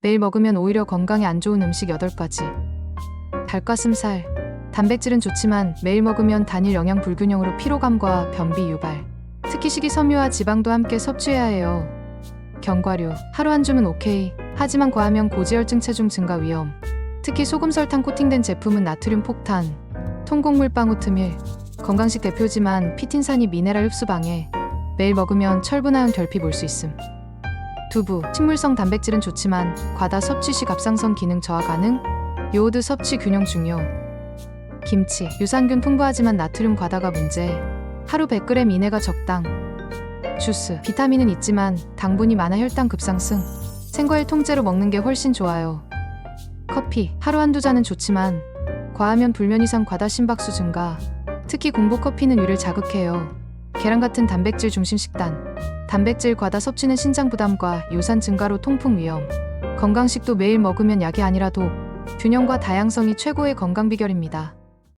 매일 먹으면 오히려 건강에 안 좋은 음식 8가지. 닭가슴살. 단백질은 좋지만 매일 먹으면 단일 영양 불균형으로 피로감과 변비 유발. 특히 식이섬유와 지방도 함께 섭취해야 해요. 견과류. 하루 한 줌은 오케이. 하지만 과하면 고지혈증 체중 증가 위험. 특히 소금 설탕 코팅된 제품은 나트륨 폭탄. 통곡물 빵 오트밀. 건강식 대표지만 피틴산이 미네랄 흡수 방해. 매일 먹으면 철분하연 결핍 올 수 있음. 두부, 식물성 단백질은 좋지만 과다 섭취 시 갑상선 기능 저하 가능. 요오드 섭취 균형 중요. 김치, 유산균 풍부하지만 나트륨 과다가 문제. 하루 100g 이내가 적당. 주스, 비타민은 있지만 당분이 많아 혈당 급상승. 생과일 통째로 먹는 게 훨씬 좋아요. 커피, 하루 한두 잔은 좋지만 과하면 불면 이상 과다 심박수 증가. 특히 공복 커피는 위를 자극해요. 계란 같은 단백질 중심 식단. 단백질 과다 섭취는 신장 부담과 요산 증가로 통풍 위험. 건강식도 매일 먹으면 약이 아니라도 균형과 다양성이 최고의 건강 비결입니다.